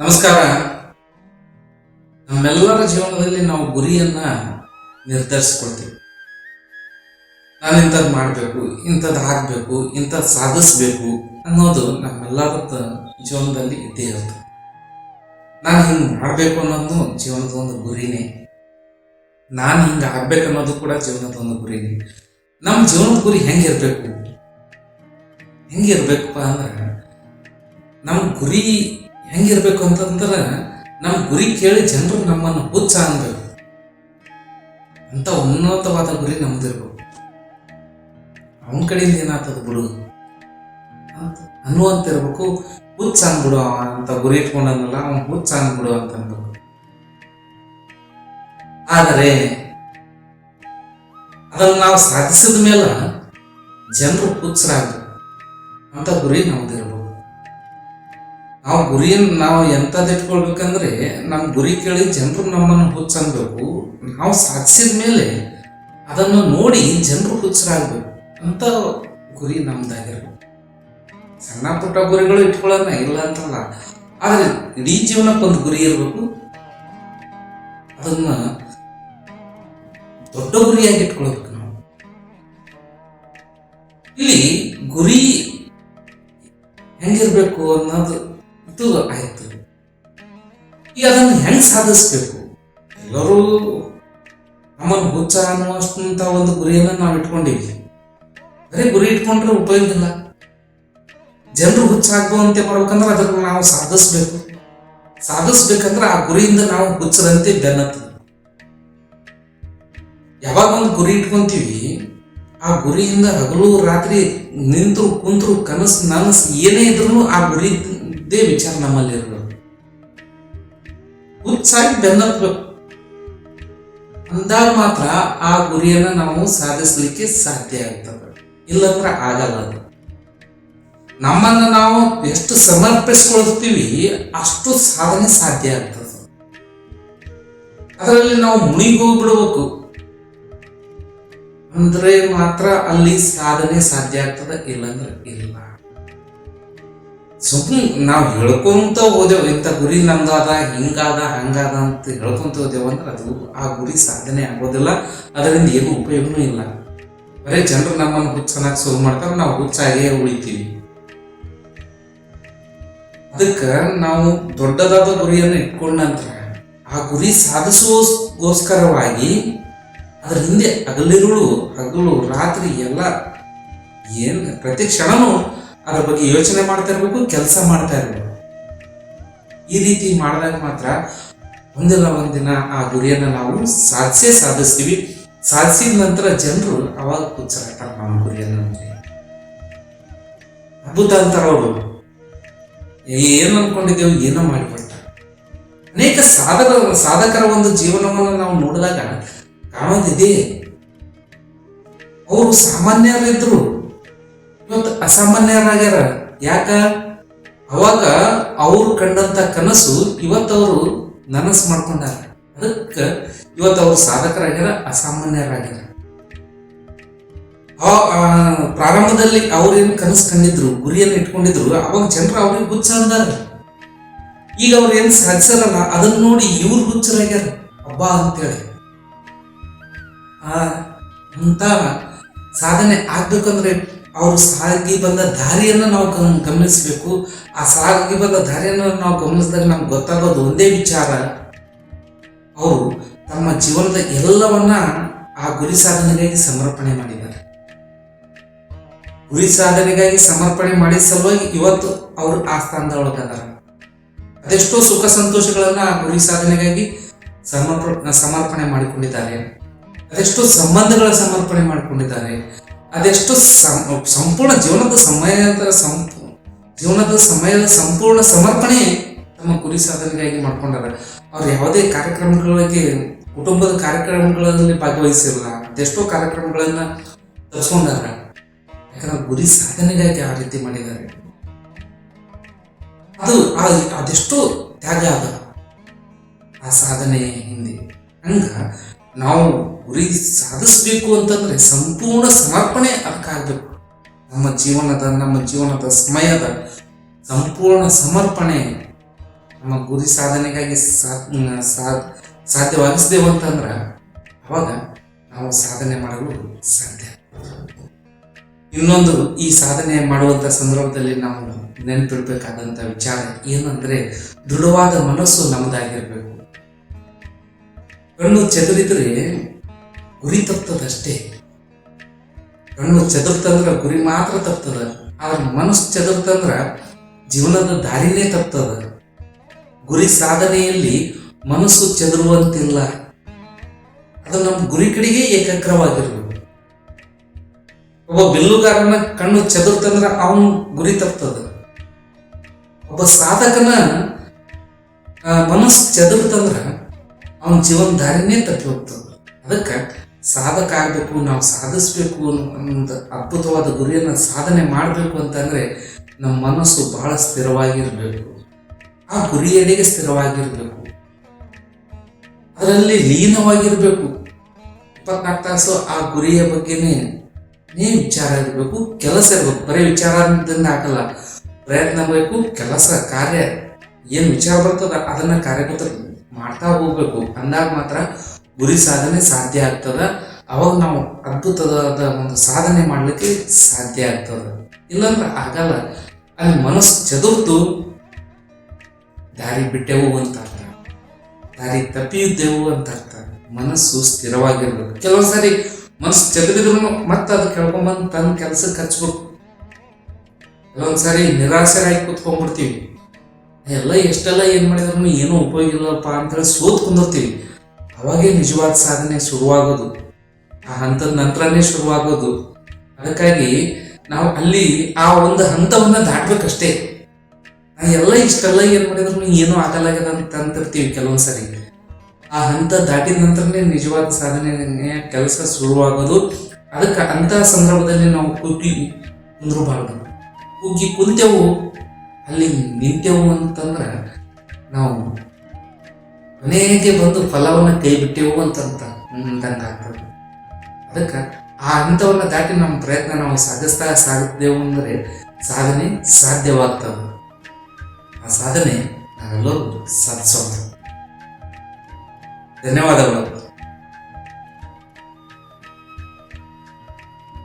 ನಮಸ್ಕಾರ. ನಮ್ಮೆಲ್ಲರ ಜೀವನದಲ್ಲಿ ನಾವು ಗುರಿಯನ್ನ ನಿರ್ಧರಿಸ್ಕೊಳ್ತೀವಿ. ನಾನು ಇಂಥದ್ದು ಮಾಡಬೇಕು ಇಂಥದ್ದು ಆಗಬೇಕು ಇಂಥದ್ದು ಸಾಧಿಸ್ಬೇಕು ಅನ್ನೋದು ನಮ್ಮೆಲ್ಲರ ಜೀವನದಲ್ಲಿ ಇದ್ದೇ ಇರುತ್ತೆ ನಾನು ಹಿಂಗೆ ಮಾಡಬೇಕು ಅನ್ನೋದು ಜೀವನದ ಒಂದು ಗುರಿನೇ. ನಾನು ಹಿಂಗೆ ಆಗ್ಬೇಕು ಅನ್ನೋದು ಕೂಡ ಜೀವನದ ಒಂದು ಗುರಿನೇ. ನಮ್ಮ ಜೀವನದ ಗುರಿ ಹೆಂಗಿರ್ಬೇಕು? ಹೆಂಗಿರ್ಬೇಕಪ್ಪ ಅಂದ್ರೆ ನಮ್ಮ ಗುರಿ ಹೆಂಗಿರ್ಬೇಕು ಅಂತಂದ್ರೆ ನಮ್ಮ ಗುರಿ ಕೇಳಿ ಜನರು ನಮ್ಮನ್ನು ಹುಚ್ಚ ಅನ್ಬೇಕು ಅಂತ ಉನ್ನತವಾದ ಗುರಿ ನಮ್ದಿರ್ಬೇಕು. ಅವನ ಕಡೆಯಿಂದ ಏನಾಗ್ತದ ಬಿಡು. ಅನ್ನುವಂತ ಇರ್ಬೇಕು ಹುಚ್ಚ ಅನ್ಬಿಡು ಅವ ಅಂತ ಗುರಿ ಇಟ್ಕೊಂಡಂಗಲ್ಲ ಅವನ್ ಹುಚ್ಚ ಅನ್ಬಿಡು ಅಂತ ಅನ್ಬೇಕು ಆದರೆ ಅದನ್ನು ನಾವು ಸಾಧಿಸಿದ ಮೇಲೆ ಜನರು ಹುಚ್ಚರಾಗ್ಬೇಕು. ಅಂತ ಗುರಿ ನಮ್ದಿರ್ಬೇಕು. ಗುರಿಯನ್ನು ನಾವು ಎಂಥದ್ದು ಇಟ್ಕೊಳ್ಬೇಕಂದ್ರೆ ನಮ್ಮ ಗುರಿ ಕೇಳಿ ಜನರು ನಮ್ಮನ್ನು ಹುಚ್ಚನ್ಬೇಕು. ನಾವು ಸಾಧಿಸಿದ ಮೇಲೆ ಅದನ್ನು ನೋಡಿ ಜನರು ಹುಚ್ಚರಾಗಬೇಕು. ಅಂತ ಗುರಿ ನಮ್ದಾಗಿರ್ಬೇಕು. ಸಣ್ಣ ಪುಟ್ಟ ಗುರಿಗಳು ಇಟ್ಕೊಳ್ಳೋಣ ಇಲ್ಲ ಅಂತಲ್ಲ. ಆದರೆ ಇಡೀ ಜೀವನಕ್ಕೆ ಒಂದು ಗುರಿ ಇರಬೇಕು. ಅದನ್ನ ದೊಡ್ಡ ಗುರಿಯಾಗಿ ಇಟ್ಕೊಳ್ಬೇಕು ನಾವು. ಇಲ್ಲಿ ಗುರಿ ಹೆಂಗಿರ್ಬೇಕು ಅನ್ನೋದು ಹೆಂಗ್ ಸಾಧಿಸ್ಬೇಕು. ಎಲ್ಲರೂ ನಮ್ಮನ್ನು ಹುಚ್ಚ ಅನ್ನುವಷ್ಟಂತ ಒಂದು ಗುರಿಯನ್ನು ನಾವು ಇಟ್ಕೊಂಡಿವಿ. ಅದೇ ಗುರಿ ಇಟ್ಕೊಂಡ್ರೆ ಉಪಯೋಗ ಇಲ್ಲ. ಜನರು ಹುಚ್ಚಾಗುವಂತೆ ಮಾಡ್ಬೇಕಂದ್ರೆ ಅದನ್ನು ನಾವು ಸಾಧಿಸ್ಬೇಕು. ಸಾಧಿಸ್ಬೇಕಂದ್ರೆ ಆ ಗುರಿಯಿಂದ ನಾವು ಹುಚ್ಚರಂತೆ ಬೆನ್ನತ್ತ ಯಾವಾಗ ಒಂದು ಗುರಿ ಇಟ್ಕೊಂತೀವಿ, ಆ ಗುರಿಯಿಂದ ಹಗಲು ರಾತ್ರಿ ನಿಂತು ಕುಂತ್ರು ಕನಸು ನನಸು ಏನೇ ಇದ್ರೂ ಆ ಗುರಿದೇ ವಿಚಾರ ನಮ್ಮಲ್ಲಿ ಇರಬೇಕು. ಹುಚ್ಚಾಗಿ ಬೆನ್ನತ್ಬೇಕು ಅಂದಾಗ ಮಾತ್ರ ಆ ಗುರಿಯನ್ನ ನಾವು ಸಾಧಿಸಲಿಕ್ಕೆ ಸಾಧ್ಯ ಆಗ್ತದೆ. ಇಲ್ಲಂದ್ರೆ ಆಗಲ್ಲ ಅದು. ನಮ್ಮನ್ನ ನಾವು ಎಷ್ಟು ಸಮರ್ಪಿಸ್ಕೊಳ್ತೀವಿ, ಅಷ್ಟು ಸಾಧನೆ ಸಾಧ್ಯ ಆಗ್ತದೆ. ಅದರಲ್ಲಿ ನಾವು ಮುಳುಗೋಗ್ಬಿಡ್ಬೇಕು ಅಂದ್ರೆ ಮಾತ್ರ ಅಲ್ಲಿ ಸಾಧನೆ ಸಾಧ್ಯ ಆಗ್ತದೆ, ಇಲ್ಲಂದ್ರೆ ಇಲ್ಲ. ಸುಮ್ಮನೆ ನಾವು ಹೇಳ್ಕೊಂತ ಹೋದೆವು ಇಂಥ ಗುರಿ ನಮ್ದಾದ ಹಿಂಗಾದ ಹಂಗಾದ ಅಂತ ಹೇಳ್ಕೊಂತ ಹೋದೆವು ಅಂದ್ರೆ ಅದು ಆ ಗುರಿ ಸಾಧನೆ ಆಗೋದಿಲ್ಲ. ಅದರಿಂದ ಏನು ಉಪಯೋಗನೂ ಇಲ್ಲ. ಬರೇ ಜನರು ನಮ್ಮನ್ನು ಹುಚ್ಚನಾಗಿ ಶುರು ಮಾಡ್ತಾರೆ, ನಾವು ಹುಚ್ಚಾಗೇ ಉಳಿತೀವಿ. ಅದಕ್ಕೆ ನಾವು ದೊಡ್ಡದಾದ ಗುರಿಯನ್ನು ಇಟ್ಕೊಂಡ ನಂತರ ಆ ಗುರಿ ಸಾಧಿಸುವಗೋಸ್ಕರವಾಗಿ ಅದ್ರ ಹಿಂದೆ ಹಗಲಿರುಳು, ಹಗಲು, ರಾತ್ರಿ ಎಲ್ಲ ಏನು ಪ್ರತಿ ಕ್ಷಣನೂ ಅದ್ರ ಬಗ್ಗೆ ಯೋಚನೆ ಮಾಡ್ತಾ ಇರಬೇಕು, ಕೆಲಸ ಮಾಡ್ತಾ ಇರ್ಬೇಕು. ಈ ರೀತಿ ಮಾಡಿದಾಗ ಮಾತ್ರ ಒಂದಲ್ಲ ಒಂದಿನ ಆ ಗುರಿಯನ್ನ ನಾವು ಸಾಧಿಸೇ ಸಾಧಿಸ್ತೀವಿ. ಸಾಧಿಸಿದ ನಂತರ ಜನರು ಅವಾಗ ಹುಚ್ಚಾಗ್ತಾರೆ ನಮ್ಮ ಗುರಿಯನ್ನು. ಅದ್ಭುತ ಅಂತಾರ ಅವರು. ಏನು ಅನ್ಕೊಂಡಿದ್ದೇವೆ, ಏನೋ ಮಾಡಿಬಿಟ್ಟ ಅನೇಕ ಸಾಧಕ, ಸಾಧಕರ ಒಂದು ಜೀವನವನ್ನು ನಾವು ನೋಡಿದಾಗ ಕಾಣೋದಿದೆ. ಅವರು ಸಾಮಾನ್ಯರಿದ್ರು. ಇವತ್ತು ಅಸಾಮಾನ್ಯರಾಗ್ಯಾರ. ಯಾಕ? ಅವಾಗ ಅವ್ರು ಕಂಡಂತ ಕನಸು ಇವತ್ತವರು ನನಸು ಮಾಡ್ಕೊಂಡಾರ. ಅದಕ್ಕೆ ಇವತ್ತು ಅವ್ರು ಸಾಧಕರಾಗ್ಯಾರ, ಅಸಾಮಾನ್ಯರಾಗ್ಯಾರ. ಪ್ರಾರಂಭದಲ್ಲಿ ಅವ್ರೇನು ಕನಸು ಕಂಡಿದ್ರು, ಗುರಿಯನ್ನು ಇಟ್ಕೊಂಡಿದ್ರು, ಅವಾಗ ಜನರು ಅವ್ರಿಗೆ ಹುಚ್ಚ ಅಂದಾರ. ಈಗ ಅವ್ರು ಏನ್ ಸಾಧಿಸಲ್ಲ ಅದನ್ನ ನೋಡಿ ಇವ್ರು ಹುಚ್ಚರಾಗ್ಯಾರ. ಹಬ್ಬ ಅಂತೇಳಿ. ಆ, ಅಂತ ಸಾಧನೆ ಆಗ್ಬೇಕಂದ್ರೆ ಅವರು ಸಾಗಿ ಬಂದ ದಾರಿಯನ್ನು ನಾವು ಗಮ್- ಗಮನಿಸಬೇಕು. ಆ ಸಾಗಿ ಬಂದ ದಾರಿಯನ್ನು ನಾವು ಗಮನಿಸಿದಾಗ ನಮ್ಗೆ ಗೊತ್ತಾಗೋದು ಒಂದೇ ವಿಚಾರ. ಅವರು ತಮ್ಮ ಜೀವನದ ಎಲ್ಲವನ್ನ ಆ ಗುರಿ ಸಾಧನೆಗಾಗಿ ಸಮರ್ಪಣೆ ಮಾಡಿದ್ದಾರೆ. ಗುರಿ ಸಾಧನೆಗಾಗಿ ಸಮರ್ಪಣೆ ಮಾಡಿದ ಸಲುವಾಗಿ ಇವತ್ತು ಅವರು ಆ ಸ್ಥಾನದೊಳಗದಾರ. ಅದೆಷ್ಟೋ ಸುಖ ಸಂತೋಷಗಳನ್ನ ಆ ಗುರಿ ಸಾಧನೆಗಾಗಿ ಸಮರ್ಪ, ಸಮರ್ಪಣೆ ಮಾಡಿಕೊಂಡಿದ್ದಾರೆ. ಅದೆಷ್ಟೋ ಸಂಬಂಧಗಳ ಸಮರ್ಪಣೆ ಮಾಡಿಕೊಂಡಿದ್ದಾರೆ. ಅದೆಷ್ಟು ಸಂಪೂರ್ಣ ಜೀವನದ ಸಮಯದ ಸಂಪೂ ಜೀವನದ ಸಮಯದ ಸಂಪೂರ್ಣ ಸಮರ್ಪಣೆ ತಮ್ಮ ಗುರಿ ಸಾಧನೆಗಾಗಿ ಮಾಡ್ಕೊಂಡಾರೆ. ಅವ್ರು ಯಾವುದೇ ಕಾರ್ಯಕ್ರಮಗಳಿಗೆ, ಕುಟುಂಬದ ಕಾರ್ಯಕ್ರಮಗಳಲ್ಲಿ ಭಾಗವಹಿಸಿಲ್ಲ. ಅದೆಷ್ಟೋ ಕಾರ್ಯಕ್ರಮಗಳನ್ನ ತರಿಸ್ಕೊಂಡಾರ ಯಾಕಂದ್ರೆ ಗುರಿ ಸಾಧನೆಗಾಗಿ ಆ ರೀತಿ ಮಾಡಿದ್ದಾರೆ. ಅದು ಅದೆಷ್ಟೋ ತ್ಯಾಗ ಅದ ಆ ಸಾಧನೆ ಹಿಂದೆ. ಹಂಗ ನಾವು ಗುರಿ ಸಾಧಿಸಬೇಕು ಅಂತಂದ್ರೆ ಸಂಪೂರ್ಣ ಸಮರ್ಪಣೆ ಅದಕ್ಕಾಗಬೇಕು ನಮ್ಮ ಜೀವನದ ನಮ್ಮ ಜೀವನದ ಸಮಯದ ಸಂಪೂರ್ಣ ಸಮರ್ಪಣೆ ನಮ್ಮ ಗುರಿ ಸಾಧನೆಗಾಗಿ ಸಾಧ್ಯವಾಗಿಸಿದೆವು ಅಂತಂದ್ರೆ ಅವಾಗ ನಾವು ಸಾಧನೆ ಮಾಡಲು ಸಾಧ್ಯ. ಇನ್ನೊಂದು ಈ ಸಾಧನೆ ಮಾಡುವಂತ ಸಂದರ್ಭದಲ್ಲಿ ನಾವು ನೆನಪಿಡ್ಬೇಕಾದಂತ ವಿಚಾರ ಏನಂದರೆ ದೃಢವಾದ ಮನಸ್ಸು ನಮ್ಮದಾಗಿರ್ಬೇಕು ಕಣ್ಣು ಚದುರಿದ್ರೆ ಗುರಿ ತಪ್ತದಷ್ಟೇ ಕಣ್ಣು ಚದುರ್ತಂದ್ರ ಗುರಿ ಮಾತ್ರ ತಪ್ತದ, ಆದ್ರೆ ಮನಸ್ಸು ಚೆದರ್ತಂದ್ರ ಜೀವನದ ದಾರಿನೇ ತಪ್ತದ. ಗುರಿ ಸಾಧನೆಯಲ್ಲಿ ಮನಸ್ಸು ಚದುರುವಂತಿಲ್ಲ. ಅದು ನಮ್ಮ ಗುರಿ ಕಡೆಗೆ ಏಕಾಗ್ರವಾಗಿರ್ಬೇಕು. ಒಬ್ಬ ಬಿಲ್ಲುಗಾರನ ಕಣ್ಣು ಚದುರ್ತಂದ್ರ ಅವನು ಗುರಿ ತಪ್ತದ. ಒಬ್ಬ ಸಾಧಕನ ಮನಸ್ಸು ಚೆದರ್ತಂದ್ರ ಅವನ ಜೀವನ ದಾರಿನೇ ತಪ್ಪಿ ಹೋಗ್ತದ ಅದಕ್ಕೆ ಸಾಧಕ ಆಗಬೇಕು ನಾವು ಸಾಧಿಸ್ಬೇಕು ಅನ್ನೋ ಅದ್ಭುತವಾದ ಗುರಿಯನ್ನು ಸಾಧನೆ ಮಾಡಬೇಕು ಅಂತಂದ್ರೆ ನಮ್ಮ ಮನಸ್ಸು ಬಹಳ ಸ್ಥಿರವಾಗಿರಬೇಕು. ಆ ಗುರಿಯೆಡೆಗೆ ಸ್ಥಿರವಾಗಿರಬೇಕು. ಅದರಲ್ಲಿ ಲೀನವಾಗಿರಬೇಕು. ಇಪ್ಪತ್ನಾಲ್ಕು ತಾಸು ಆ ಗುರಿಯ ಬಗ್ಗೆನೇ ನೀ ವಿಚಾರ ಇರಬೇಕು? ಕೆಲಸ ಇರಬೇಕು. ಬರೀ ವಿಚಾರದಿಂದ ಆಗಲ್ಲ ಪ್ರಯತ್ನ ಬೇಕು, ಕೆಲಸ, ಕಾರ್ಯ, ಏನು ವಿಚಾರ ಬರ್ತದ ಅದನ್ನ ಕಾರ್ಯಗತ ಮಾಡ್ತಾ ಹೋಗ್ಬೇಕು. ಅಂದಾಗ ಮಾತ್ರ ಗುರಿ ಸಾಧನೆ ಸಾಧ್ಯ ಆಗ್ತದ. ಅವಾಗ ನಾವು ಅದ್ಭುತವಾದ ಒಂದು ಸಾಧನೆ ಮಾಡ್ಲಿಕ್ಕೆ ಸಾಧ್ಯ ಆಗ್ತದ. ಇಲ್ಲಾಂದ್ರೆ ಆಗಲ್ಲ. ಅಲ್ಲಿ ಮನಸ್ಸು ಚದುರ್ತು ದಾರಿ ಬಿಟ್ಟೆವು ಅಂತ ಅರ್ಥ. ದಾರಿ ತಪ್ಪಿದ್ದೆವು ಅಂತ ಅರ್ಥ. ಮನಸ್ಸು ಸ್ಥಿರವಾಗಿರ್ಬೇಕು. ಕೆಲವೊಂದು ಸಾರಿ ಮನಸ್ಸು ಚದುರಿದ್ರು ಮತ್ತೆ ಅದು ಕೇಳ್ಕೊಂಬಂದು ತನ್ನ ಕೆಲಸಕ್ಕೆ ಹಚ್ಬೇಕು. ಕೆಲವೊಂದ್ಸರಿ ಸಾರಿ ನಿರಾಸರಾಗಿ ಕೂತ್ಕೊಂಡ್ಬಿಡ್ತೀವಿ. ಎಲ್ಲ ಎಷ್ಟೆಲ್ಲ ಏನು ಮಾಡಿದ್ರು ಏನೂ ಉಪಯೋಗ ಇಲ್ಲಪ್ಪ ಅಂತೇಳಿ ಸೋತ್ ಕುಂದಿರ್ತೀವಿ. ಅವಾಗೇ ನಿಜವಾದ ಸಾಧನೆ ಶುರುವಾಗೋದು. ಆ ಹಂತದ ನಂತರನೇ ಶುರುವಾಗೋದು. ಅದಕ್ಕಾಗಿ ನಾವು ಅಲ್ಲಿ ಆ ಒಂದು ಹಂತವನ್ನ ದಾಟ್ಬೇಕಷ್ಟೇ. ಎಲ್ಲ ಇಷ್ಟೆಲ್ಲ ಏನು ಮಾಡಿದ್ರು ಏನೂ ಆಗಲ್ಲ ಅಂತ ಅಂತಿರ್ತೀವಿ ಕೆಲವೊಂದ್ಸರಿ ಆ ಹಂತ ದಾಟಿದ ನಂತರನೇ ನಿಜವಾದ ಸಾಧನೆ ಕೆಲಸ ಶುರುವಾಗೋದು. ಅದಕ್ಕೆ ಅಂತ ಸಂದರ್ಭದಲ್ಲಿ ನಾವು ಕುಗ್ಗಿ ಕುಂದ್ರಬಾರ್ದು. ಕುಗ್ಗಿ ಕುಂತೆವು ಅಲ್ಲಿ ನಿಂತೆವು ಅಂತಂದ್ರೆ ನಾವು ಕೊನೆಗೆ ಬಂದು ಫಲವನ್ನು ಕೈ ಬಿಟ್ಟೆವು ಅಂತಂತ ಅಂದಂಗೆ ಆಗ್ತದೆ. ಅದಕ್ಕೆ ಆ ಹಂತವನ್ನು ದಾಟಿ ನಮ್ಮ ಪ್ರಯತ್ನ ನಾವು ಸಾಧಿಸ್ತಾ ಸಾಗಿದ್ದೆವು ಅಂದರೆ ಸಾಧನೆ ಸಾಧ್ಯವಾಗ್ತದೆ. ಆ ಸಾಧನೆ ನಾವೆಲ್ಲರೂ ಸಾಧಿಸೋದು. ಧನ್ಯವಾದಗಳು.